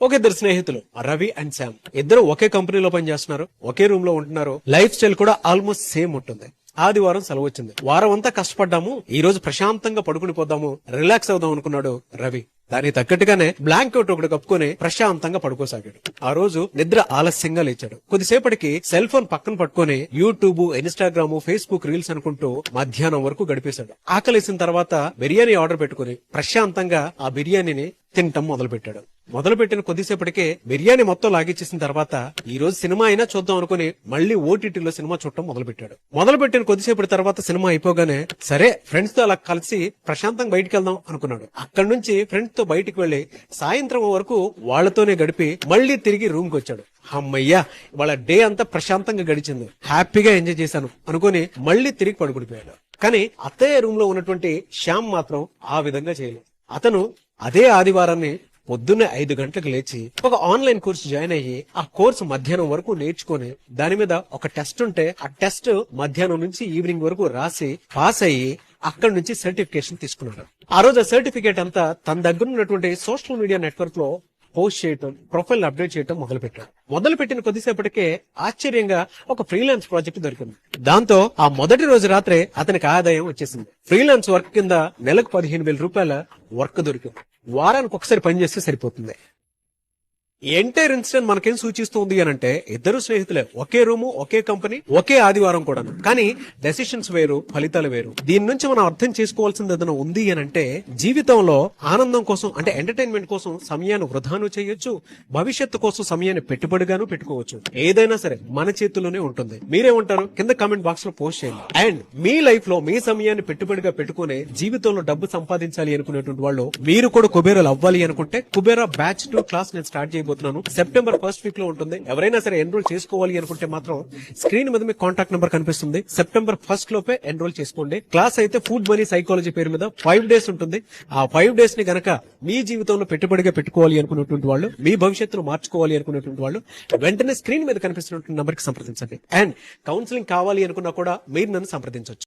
ఒక ఇద్దరు స్నేహితులు రవి అండ్ శామ్. ఇద్దరు ఒకే కంపెనీలో పనిచేస్తున్నారు ఒకే రూమ్లో ఉంటున్నారు. లైఫ్ స్టైల్ కూడా ఆల్మోస్ట్ సేమ్ ఉంటుంది. ఆదివారం సెలవు వచ్చింది. వారం అంతా కష్టపడ్డాము ఈ రోజు ప్రశాంతంగా పడుకుని పోదాము రిలాక్స్ అవుదాం అనుకున్నాడు రవి. దానికి తగ్గట్టుగానే బ్లాంకెట్ ఒకటి కప్పుకొని ప్రశాంతంగా పడుకోసాగాడు. ఆ రోజు నిద్ర ఆలస్యంగా లేచాడు. కొద్దిసేపటికి సెల్ ఫోన్ పక్కన పట్టుకొని యూట్యూబ్ ఇన్స్టాగ్రామ్ ఫేస్బుక్ రీల్స్ అనుకుంటూ మధ్యాహ్నం వరకు గడిపేశాడు. ఆకలేసిన తర్వాత బిర్యానీ ఆర్డర్ పెట్టుకుని ప్రశాంతంగా ఆ బిర్యానీని తినటం మొదలు పెట్టాడు మొదలు పెట్టిన కొద్దిసేపటికే బిర్యానీ మొత్తం లాగిచ్చేసిన తర్వాత ఈ రోజు సినిమా అయినా చూద్దాం అనుకుని మళ్ళీ ఓటీటీలో సినిమా చూడటం మొదలు పెట్టాడు మొదలు పెట్టిన కొద్దిసేపటి తర్వాత సినిమా అయిపోగానే సరే ఫ్రెండ్స్తో అలా కలిసి ప్రశాంతంగా బయటికి వెళ్దాం అనుకున్నాడు. అక్కడి నుంచి ఫ్రెండ్స్తో బయటికి వెళ్ళి సాయంత్రం వరకు వాళ్ళతోనే గడిపి మళ్ళీ తిరిగి రూమ్కి వచ్చాడు. అమ్మయ్యా వాళ్ళ డే అంతా ప్రశాంతంగా గడిచింది. హ్యాపీగా ఎంజాయ్ చేశాను అనుకుని మళ్ళీ తిరిగి పడుకుడిపోయాడు కానీ అత్తయ్య రూమ్లో ఉన్నటువంటి శ్యామ్ మాత్రం ఆ విధంగా చేయలేదు. అతను అదే ఆదివారాన్ని పొద్దున్నే ఐదు గంటలకు లేచి ఒక ఆన్లైన్ కోర్సు జాయిన్ అయ్యి ఆ కోర్సు మధ్యాహ్నం వరకు నేర్చుకొని దాని మీద ఒక టెస్ట్ ఉంటే ఆ టెస్ట్ మధ్యాహ్నం నుంచి ఈవినింగ్ వరకు రాసి పాస్ అయ్యి అక్కడి నుంచి సర్టిఫికేషన్ తీసుకున్నాడు. ఆ రోజు ఆ సర్టిఫికేట్ అంతా తన దగ్గర ఉన్నటువంటి సోషల్ మీడియా నెట్వర్క్లో పోస్ట్ చేయటం ప్రొఫైల్ అప్డేట్ చేయటం మొదలు పెట్టాడు మొదలు పెట్టిన కొద్దిసేపటికే ఆశ్చర్యంగా ఒక ఫ్రీలాన్స్ ప్రాజెక్ట్ దొరికింది. దాంతో ఆ మొదటి రోజు రాత్రే అతనికి ఆదాయం వచ్చేసింది. ఫ్రీలాన్స్ వర్క్ కింద నెలకు పదిహేను వేల రూపాయల వర్క్ దొరికింది. వారానికి ఒకసారి పని చేస్తే సరిపోతుంది. ఎంటైర్ ఇన్సిడెంట్ మనకేం సూచిస్తుంది అని అంటే ఇద్దరు స్నేహితులే ఒకే రూము ఒకే కంపెనీ ఒకే ఆదివారం కూడా కానీ డెసిషన్స్ వేరు ఫలితాలు వేరు. దీని నుంచి మనం అర్థం చేసుకోవాల్సింది ఏదైనా ఉంది అని అంటే జీవితంలో ఆనందం కోసం అంటే ఎంటర్టైన్మెంట్ కోసం సమయాన్ని వృధాను చేయొచ్చు. భవిష్యత్తు కోసం సమయాన్ని పెట్టుబడిగాను పెట్టుకోవచ్చు. ఏదైనా సరే మన చేతుల్లోనే ఉంటుంది. మీరేమంటారు కింద కామెంట్ బాక్స్లో పోస్ట్ చేయండి. అండ్ మీ లైఫ్లో మీ సమయాన్ని పెట్టుబడిగా పెట్టుకునే జీవితంలో డబ్బు సంపాదించాలి అనుకునేటువంటి వాళ్ళు మీరు కూడా కుబేరాలు అవ్వాలి అనుకుంటే కుబేరా బ్యాచ్ టు క్లాస్ నేను స్టార్ట్ చేయబోతున్నాను సెప్టెంబర్ ఫస్ట్ వీక్లో ఉంటుంది. ఎవరైనా సరే ఎన్రోల్ చేసుకోవాలి అనుకుంటే మాత్రం స్క్రీన్ మీద మీకు కాంటాక్ట్ నెంబర్ కనిపిస్తుంది. సెప్టెంబర్ ఫస్ట్ లోపే ఎన్రోల్ చేసుకోండి. క్లాస్ అయితే ఫుడ్ మనీ సైకాలజీ పేరు మీద ఫైవ్ డేస్ ఉంటుంది. ఆ ఫైవ్ డేస్ని గనక మీ జీవితంలో పెట్టుబడిగా పెట్టుకోవాలి అనుకున్నటువంటి వాళ్ళు మీ భవిష్యత్తును మార్చుకోవాలి అనుకున్నటువంటి వాళ్ళు వెంటనే స్క్రీన్ మీద కనిపిస్తున్నటువంటి నంబర్కి సంప్రదించండి. అండ్ కౌన్సిలింగ్ కావాలి అనుకున్నా కూడా మీరు నన్ను సంప్రదించవచ్చు.